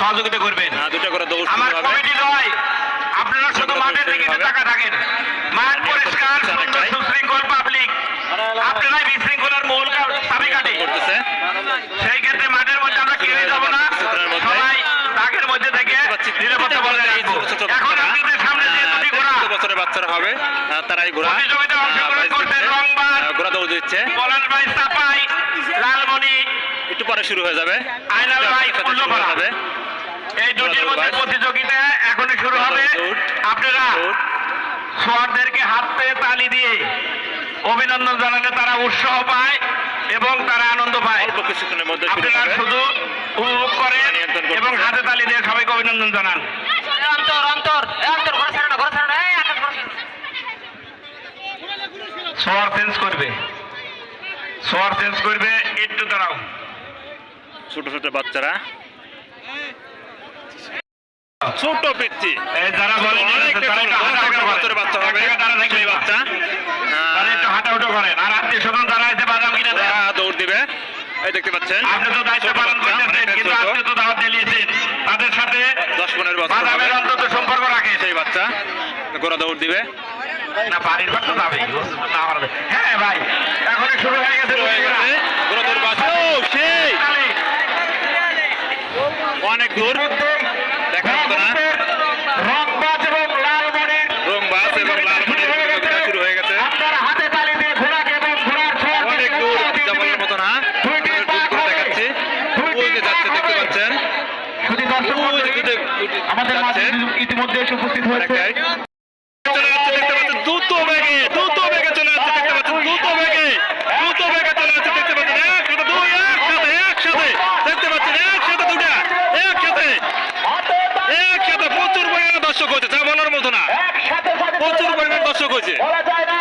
সহযোগিতা করবেন। আহ, দুটো করে দৌড় আমার কমিটি নয়। আপনারা শুধু মাঠের দিকে টাকা থাকেন। মাঠ পরিষ্কার সুন্দর সুশৃঙ্খল পাবলিক আপনারাই বিশৃঙ্খলার মূল চাবি কাটে। করতেছে। সেই ক্ষেত্রে মাঠের মধ্যে আমরা কেউই যাব না। সবাই তাকের মধ্যে থেকে নিরাপত্তা বজায় রাখব। এখন আপনাদের সামনে যে দুটি ঘোড়া বছরের বাচ্চারা হবে। তারাই ঘোড়া। প্রতিযোগিতায় অংশগ্রহণ আহ, করছে দিচ্ছে। রংবাজ। ঘোড়া দৌড় দিচ্ছে। পলাশ ভাই চাপাই লালমণি একটু পরে শুরু হয়ে যাবে। আয়নাল ভাই হয়ে। যাবে। মধ্যে প্রতিযোগিতা এখনই শুরু হবে। আপনারা সোয়ারদেরকে হাত পেয়ে তালি দিয়ে অভিনন্দন জানালে তারা উৎসাহ পায় এবং তারা আনন্দ পায়। কিছুক্ষণের মধ্যে আপনারা শুধু উপভোগ করেন এবং হাতে তালি দিয়ে সবাইকে অভিনন্দন জানান। অন্তর অন্তর অন্তর ঘরে ছাড়ো না ঘরে ছাড়ো না এই আকাশ ঘরে ছাড়ো। না। সোয়ার চেঞ্জ করবে। সোয়ার চেঞ্জ করবে একটু দাঁড়াও। ছোট ছোট বাচ্চারা। ছোট পিচ্ছি যারা বলেন বাচ্চা হবে। বাচ্চা। তারা একটু হাঁটাহুটো করেন আর আত্মীয় স্বজন যারা আছে বাদাম কিনে দেন দৌড় দিবে। এই দেখতে পাচ্ছেন। আপনি তো দায়িত্ব পালন করতেছেন কিন্তু আপনি তো দাওয়াত দিয়েছেন তাদের সাথে দশ পনেরো বছর বাদামের অন্তত সম্পর্ক রাখে সেই বাচ্চা গোড়া দৌড় দিবে। না বাড়ির না পারবে। হ্যাঁ ভাই এখনই শুরু হয়ে গেছে শুরু হয়ে গেছে। গোড়া দৌড় বাচ্চা। সেই। অনেক দূর। রংবাজ এবং লালমণির রং এবং লালমণির প্রতিযোগিতা শুরু হয়ে গেছে। আপনারা হাতে তালি দিয়ে ঘোড়াকে এবং ঘোড়ার অনেক দূর দিবেন। মতো না। দেখাচ্ছি। ওই যে যাচ্ছে দেখতে পাচ্ছেন? আমাদের মাঝে। ইতিমধ্যে উপস্থিত হয়েছে। হয়েছে বলা যায় না।